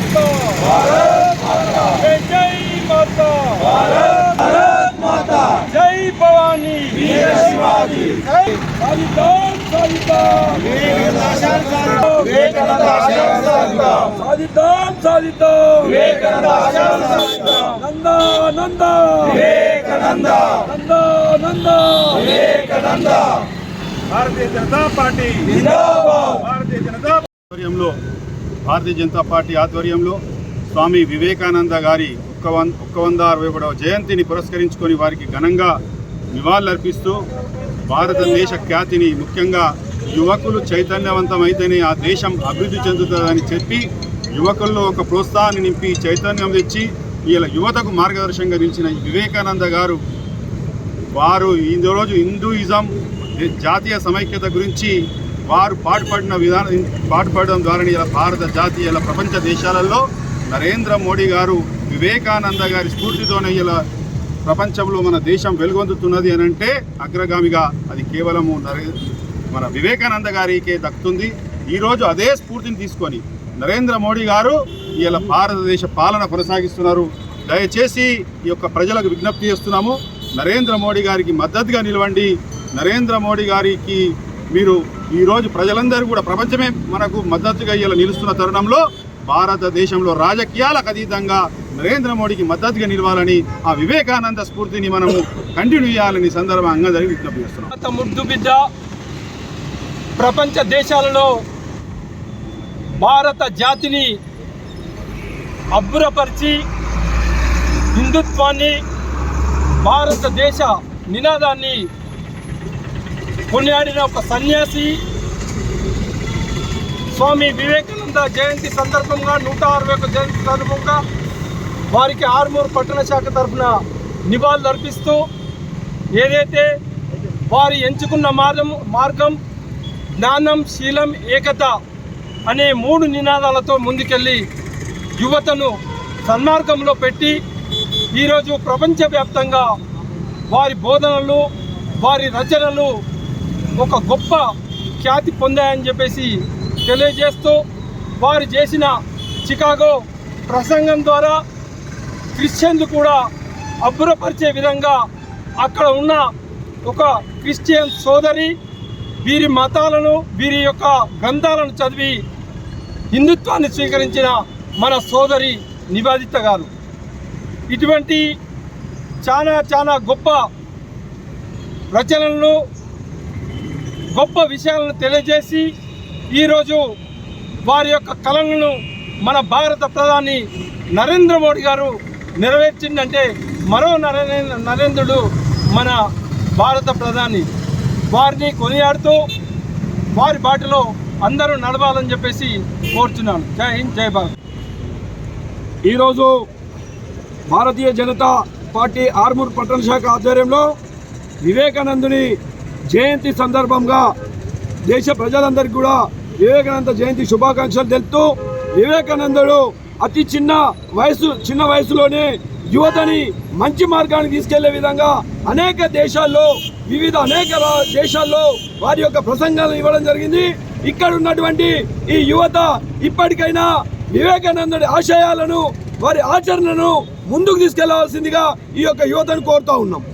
माता भारत माता जय जय माता भारत भारत माता जय भवानी वीर शिवाजी साधिदान साधिदान वेकनादाशन साधिदान वेकनादाशन साधिदान साधिदान साधिदान वेकनादाशन साधिदान नंदा नंदा विवेकानंदा नंदा नंदा विवेकानंदा భారతీయ జనతా పార్టీ జిందాబాద్ భారతీయ జనతా ఆధ్వర్యంలో భారతీయ జనతా పార్టీ ఆధ్వర్యంలో స్వామి వివేకానంద గారి ఒక్క వం ఒక్క వంద అరవై ఒకటవ జయంతిని పురస్కరించుకొని వారికి ఘనంగా నివాళులర్పిస్తూ భారతదేశ ఖ్యాతిని ముఖ్యంగా యువకులు చైతన్యవంతమైతేనే ఆ దేశం అభివృద్ధి చెందుతుందని చెప్పి యువకుల్లో ఒక ప్రోత్సాహాన్ని నింపి చైతన్యం తెచ్చి ఇలా యువతకు మార్గదర్శకంగా నిలిచిన వివేకానంద గారు వారు ఈ రోజు హిందూయిజం జాతీయ సమైక్యత గురించి వారు పాటుపడిన విధానం పాటుపడడం ద్వారా ఇలా భారత జాతీయ ఇలా ప్రపంచ దేశాలలో నరేంద్ర మోడీ గారు వివేకానంద గారి స్ఫూర్తితోనే ఇలా ప్రపంచంలో మన దేశం వెలుగొందుతున్నది అని అంటే అగ్రగామిగా అది కేవలము నరే మన వివేకానంద గారికే దక్కుతుంది. ఈరోజు అదే స్ఫూర్తిని తీసుకొని నరేంద్ర మోడీ గారు ఇలా భారతదేశ పాలన కొనసాగిస్తున్నారు. దయచేసి ఈ యొక్క ప్రజలకు విజ్ఞప్తి చేస్తున్నాము నరేంద్ర మోడీ గారికి మద్దతుగా నిలవండి. నరేంద్ర మోడీ గారికి మీరు ఈరోజు ప్రజలందరూ కూడా ప్రపంచమే మనకు మద్దతుగా ఇలా నిలుస్తున్న తరుణంలో భారతదేశంలో రాజకీయాలకు అతీతంగా నరేంద్ర మోడీకి మద్దతుగా నిలవాలని ఆ వివేకానంద స్ఫూర్తిని మనము కంటిన్యూ చేయాలని సందర్భంగా జరిగి విజ్ఞప్తి చేస్తున్నాం. ముద్దు బిడ్డ ప్రపంచ దేశాలలో భారత జాతిని అబ్బురపరిచి హిందుత్వాన్ని భారతదేశ నినాదాన్ని కొనియాడిన ఒక సన్యాసి స్వామి వివేకానంద జయంతి సందర్భంగా నూట అరవై ఒక జయంతి సందర్భంగా వారికి ఆర్మూర్ పట్టణ శాఖ తరఫున నివాళులు అర్పిస్తూ ఏదైతే వారు ఎంచుకున్న మార్గం మార్గం జ్ఞానం శీలం ఏకత అనే మూడు నినాదాలతో ముందుకెళ్ళి యువతను సన్మార్గంలో పెట్టి ఈరోజు ప్రపంచవ్యాప్తంగా వారి బోధనలు వారి రచనలు ఒక గొప్ప ఖ్యాతి పొందాయని చెప్పేసి తెలియజేస్తూ వారు చేసిన చికాగో ప్రసంగం ద్వారా క్రిస్టియన్లు కూడా అబ్బురపరిచే విధంగా అక్కడ ఉన్న ఒక క్రిస్టియన్ సోదరి వీరి మతాలను వీరి యొక్క గ్రంథాలను చదివి హిందుత్వాన్ని స్వీకరించిన మన సోదరి నివేదిత గారు. ఇటువంటి చాలా చాలా గొప్ప రచనలను గొప్ప విషయాలను తెలియజేసి ఈరోజు వారి యొక్క కళలను మన భారత ప్రధాని నరేంద్ర మోడీ గారు నెరవేర్చిందంటే మరో నరేంద్రుడు మన భారత ప్రధాని. వారిని కొనియాడుతూ వారి బాటలో అందరూ నడవాలని చెప్పేసి కోరుతున్నాను జై హింద్ జై భారత్. ఈరోజు భారతీయ జనతా పార్టీ ఆర్మూర్ పట్టణ శాఖ ఆధ్వర్యంలో వివేకానందుని జయంతి సందర్భంగా దేశ ప్రజలందరికీ కూడా వివేకానంద జయంతి శుభాకాంక్షలు తెలుపుతూ వివేకానందుడు అతి చిన్న వయసు చిన్న వయసులోనే యువతని మంచి మార్గానికి తీసుకెళ్ళే విధంగా అనేక దేశాల్లో వివిధ అనేక దేశాల్లో వారి యొక్క ప్రసంగాలను ఇవ్వడం జరిగింది. ఇక్కడ ఉన్నటువంటి ఈ యువత ఇప్పటికైనా వివేకానందుడి ఆశయాలను వారి ఆచరణను ముందుకు తీసుకెళ్ళవలసిందిగా ఈ యొక్క యువతను కోరుతా ఉన్నాం.